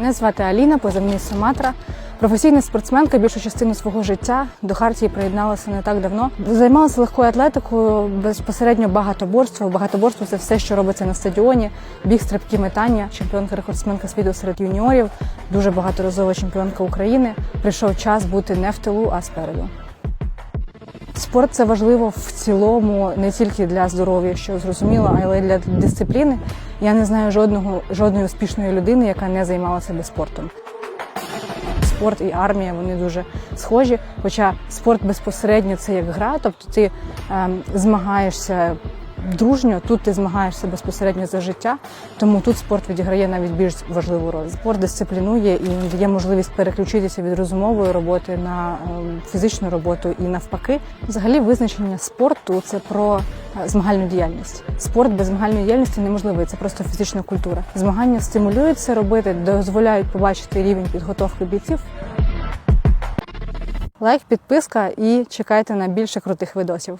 Мене звати Аліна, позивний Суматра. Професійна спортсменка більшу частину свого життя до хартії приєдналася не так давно. Займалася легкою атлетикою, безпосередньо багатоборство. Багатоборство це все, що робиться на стадіоні. Біг, стрибки, метання, чемпіонка рекордсменка світу серед юніорів, дуже багаторазова чемпіонка України. Прийшов час бути не в тилу, а спереду. Спорт це важливо в цілому не тільки для здоров'я, що зрозуміло, але й для дисципліни. Я не знаю жодного жодної успішної людини, яка не займалася би спортом. Спорт і армія вони дуже схожі. Хоча спорт безпосередньо це як гра, тобто ти ем, змагаєшся дружньо, тут ти змагаєшся безпосередньо за життя, тому тут спорт відіграє навіть більш важливу роль. Спорт дисциплінує і дає можливість переключитися від розумової роботи на ем, фізичну роботу і навпаки. Взагалі, визначення спорту це про е, змагальну діяльність. Спорт без змагальної діяльності неможливий, це просто фізична культура. Змагання стимулюють це робити, дозволяють побачити рівень підготовки бійців. Лайк, підписка і чекайте на більше крутих видосів.